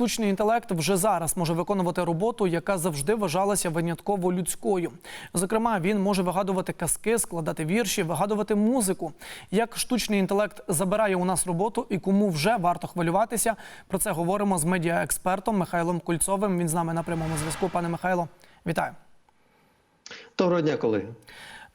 Штучний інтелект вже зараз може виконувати роботу, яка завжди вважалася винятково людською. Зокрема, він може вигадувати казки, складати вірші, вигадувати музику. Як штучний інтелект забирає у нас роботу і кому вже варто хвилюватися? Про це говоримо з медіаекспертом Михайлом Кульцовим. Він з нами на прямому зв'язку. Пане Михайло, вітаю. Доброго дня, колеги.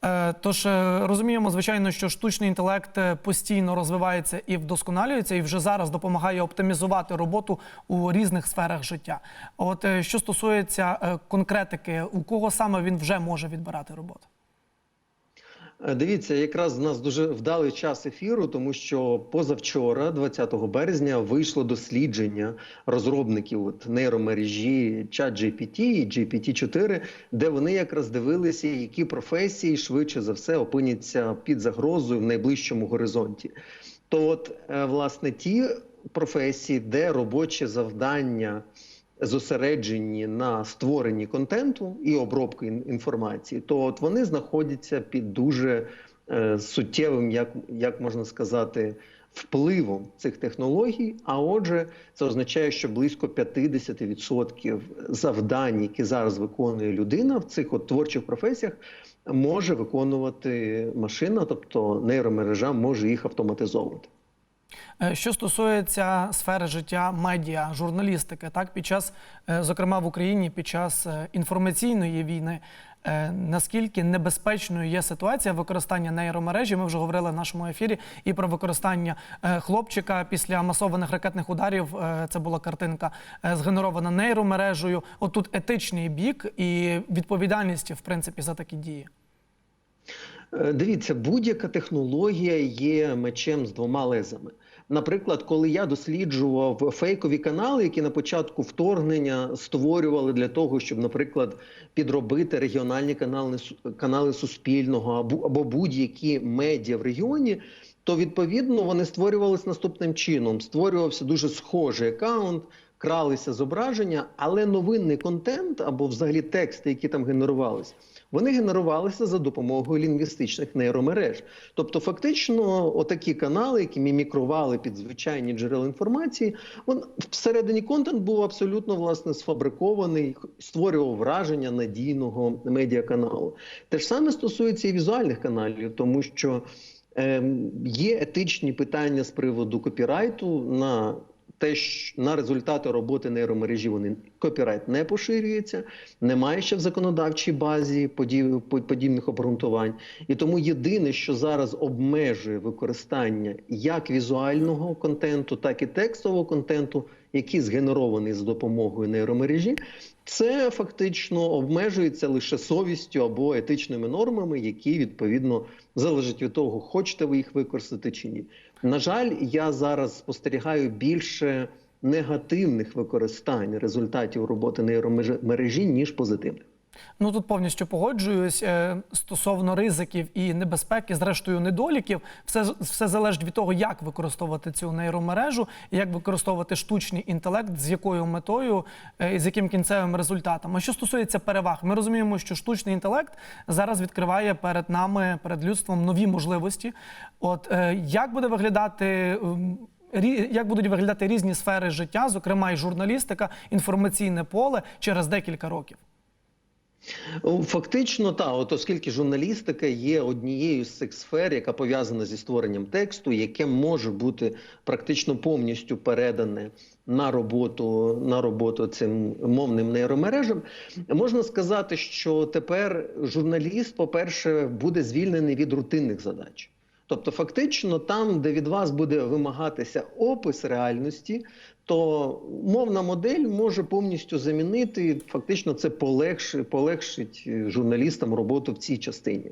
Е, Тож е, розуміємо, звичайно, що штучний інтелект е, постійно розвивається і вдосконалюється, і вже зараз допомагає оптимізувати роботу у різних сферах життя. От що стосується конкретики, у кого саме він вже може відбирати роботу? Е, Дивіться, якраз в нас дуже вдалий час ефіру, тому що позавчора, 20 березня, вийшло дослідження розробників от, нейромережі ChatGPT і GPT-4, де вони якраз дивилися, які професії швидше за все опиняться під загрозою в найближчому горизонті. То, от, е, власне, ті професії, де робоче завдання зосереджені на створенні контенту і обробки інформації, то от вони знаходяться під дуже е, суттєвим, як, як можна сказати, впливом цих технологій. А отже, це означає, що близько 50% завдань, які зараз виконує людина в цих от творчих професіях, може виконувати машина, тобто нейромережа може їх автоматизовувати. Е, Що стосується сфери життя медіа, журналістики, так під час, е, зокрема в Україні, під час е, інформаційної війни, наскільки небезпечною є ситуація використання нейромережі? Ми вже говорили в нашому ефірі і про використання хлопчика після масованих ракетних ударів. Це була картинка згенерована нейромережею. Отут етичний бік і відповідальність, в принципі, за такі дії. Е, Дивіться, будь-яка технологія є мечем з двома лезами. Наприклад, коли я досліджував фейкові канали, які на початку вторгнення створювали для того, щоб, наприклад, підробити регіональні канали канали Суспільного або, або будь-які медіа в регіоні, то відповідно вони створювалися наступним чином: створювався дуже схожий аккаунт, кралися зображення, але новинний контент або взагалі тексти, які там генерувалися, вони генерувалися за допомогою лінгвістичних нейромереж. Тобто, фактично, отакі канали, які мімікрували під звичайні джерела інформації, він всередині контент був абсолютно власне сфабрикований, створював враження надійного медіаканалу. Те ж саме стосується і візуальних каналів, тому що ем, є етичні питання з приводу копірайту на те, що на результати роботи нейромережі вони копірайт не поширюється, немає ще в законодавчій базі подіб, подібних обґрунтувань. І тому єдине, що зараз обмежує використання як візуального контенту, так і текстового контенту, який згенерований за допомогою нейромережі, це фактично обмежується лише совістю або етичними нормами, які відповідно залежать від того, хочете ви їх використати чи ні. На жаль, я зараз спостерігаю більше негативних використань результатів роботи нейромережі, ніж позитивних. Ну тут повністю погоджуюсь Е, стосовно ризиків і небезпеки, зрештою недоліків. Все все залежить від того, як використовувати цю нейромережу, як використовувати штучний інтелект, з якою метою е, і з яким кінцевим результатом. А що стосується переваг, ми розуміємо, що штучний інтелект зараз відкриває перед нами, перед людством нові можливості. От е, як буде виглядати? ем, Як будуть виглядати різні сфери життя, зокрема і журналістика, інформаційне поле через декілька років? О, Фактично, та от оскільки журналістика є однією з цих сфер, яка пов'язана зі створенням тексту, яке може бути практично повністю передане на роботу на роботу цим мовним нейромережам, можна сказати, що тепер журналіст, по-перше, буде звільнений від рутинних задач. Тобто, фактично, там, де від вас буде вимагатися опис реальності, то мовна модель може повністю замінити. Фактично, це полегшить, полегшить е, журналістам роботу в цій частині.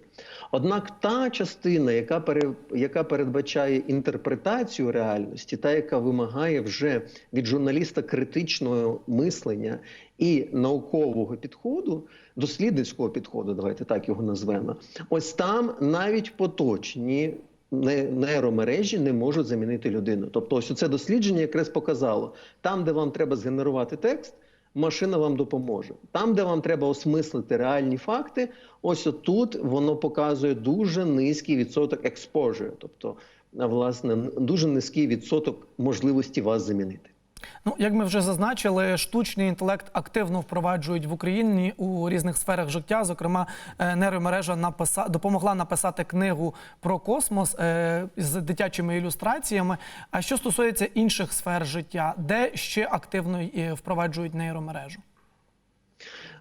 Однак та частина, яка пере, яка передбачає інтерпретацію реальності, та яка вимагає вже від журналіста критичного мислення і наукового підходу, дослідницького підходу, давайте так його назвемо. Ось там навіть поточні нейромережі не можуть замінити людину. Тобто, ось це дослідження якраз показало, там, де вам треба згенерувати текст. Машина вам допоможе там, де вам треба осмислити реальні факти. Ось тут воно показує дуже низький відсоток експожу, тобто, власне, дуже низький відсоток можливості вас замінити. Ну, як ми вже зазначили, штучний інтелект активно впроваджують в Україні у різних сферах життя. Зокрема, е, нейромережа написа... допомогла написати книгу про космос е, з дитячими ілюстраціями. А що стосується інших сфер життя, де ще активно е, впроваджують нейромережу?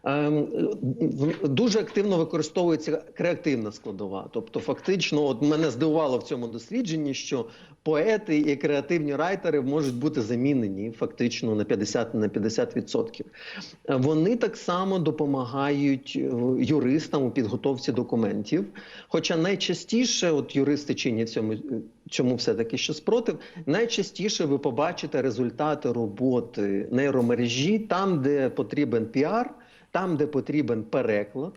Ем, Дуже активно використовується креативна складова. Тобто, фактично, от мене здивувало в цьому дослідженні, що поети і креативні райтери можуть бути замінені фактично на 50 на 50%. Е, Вони так само допомагають е, юристам у підготовці документів. Хоча найчастіше, от юристи чинять цьому, цьому все-таки ще спротив, найчастіше ви побачите результати роботи нейромережі там, де потрібен піар там, де потрібен переклад,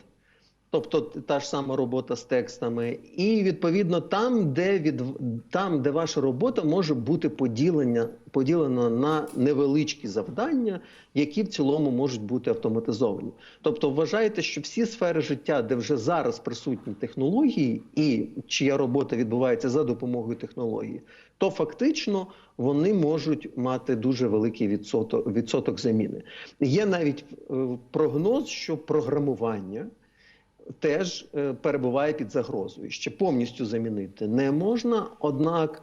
тобто та ж сама робота з текстами, і відповідно там, де від там, де ваша робота може бути поділення, поділена на невеличкі завдання, які в цілому можуть бути автоматизовані. Тобто, вважайте, що всі сфери життя, де вже зараз присутні технології, і чия робота відбувається за допомогою технології, то фактично вони можуть мати дуже великий відсоток, відсоток заміни. Є навіть е, прогноз, що програмування теж е, перебуває під загрозою. Ще повністю замінити не можна, однак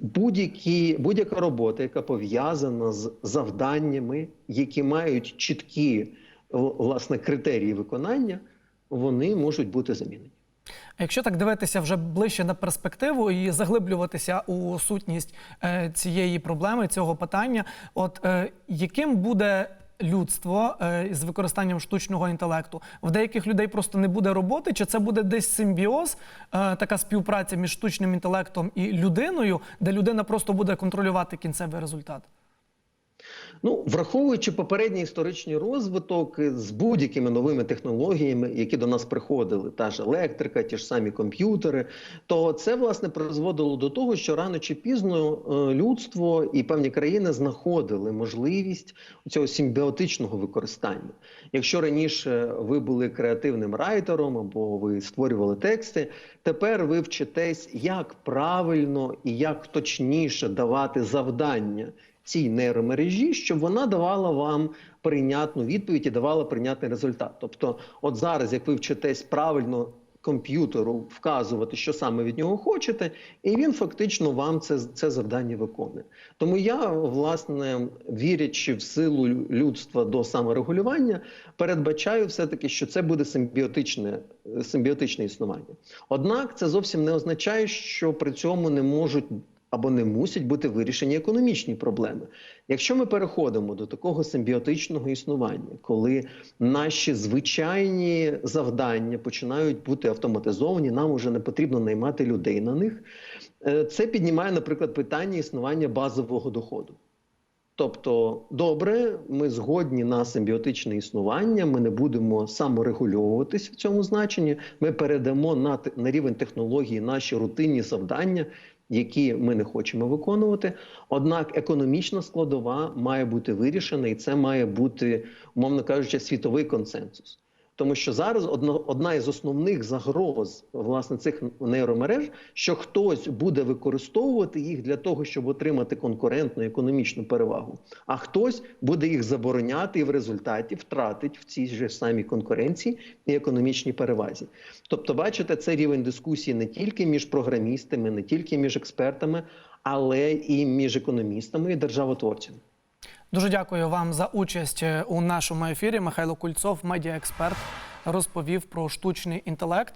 будь-які, будь-яка робота, яка пов'язана з завданнями, які мають чіткі власне критерії виконання, вони можуть бути замінені. Якщо так дивитися вже ближче на перспективу і заглиблюватися у сутність е, цієї проблеми, цього питання, от е, яким буде людство е, з використанням штучного інтелекту? В деяких людей просто не буде роботи, чи це буде десь симбіоз, е, така співпраця між штучним інтелектом і людиною, де людина просто буде контролювати кінцевий результат? Ну, враховуючи попередній історичний розвиток з будь-якими новими технологіями, які до нас приходили, та ж електрика, ті ж самі комп'ютери, то це власне призводило до того, що рано чи пізно е, людство і певні країни знаходили можливість цього симбіотичного використання. Якщо раніше ви були креативним райтером або ви створювали тексти, тепер ви вчитесь, як правильно і як точніше давати завдання цій нейромережі, щоб вона давала вам прийнятну відповідь і давала прийнятний результат. Тобто, от зараз, як ви вчитесь правильно комп'ютеру вказувати, що саме від нього хочете, і він фактично вам це, це завдання виконує. Тому я, власне, вірячи в силу людства до саморегулювання, передбачаю все-таки, що це буде симбіотичне, симбіотичне існування. Однак це зовсім не означає, що при цьому не можуть або не мусять бути вирішені економічні проблеми. Якщо ми переходимо до такого симбіотичного існування, коли наші звичайні завдання починають бути автоматизовані, нам вже не потрібно наймати людей на них. е, Це піднімає, наприклад, питання існування базового доходу. Тобто, добре, ми згодні на симбіотичне існування, ми не будемо саморегульовуватись в цьому значенні. Ми передамо на, на рівень технології наші рутинні завдання, які ми не хочемо виконувати. Однак економічна складова має бути вирішена, і це має бути, умовно кажучи, світовий консенсус. Тому що зараз одна, із основних загроз власне цих нейромереж, що хтось буде використовувати їх для того, щоб отримати конкурентну економічну перевагу, а хтось буде їх забороняти і в результаті втратить в цій же самій конкуренції і економічній перевазі. Тобто, бачите, це рівень дискусії не тільки між програмістами, не тільки між експертами, але і між економістами і державотворцями. Дуже дякую вам за участь е, у нашому ефірі. Михайло Кульцов, медіаексперт, розповів про штучний інтелект.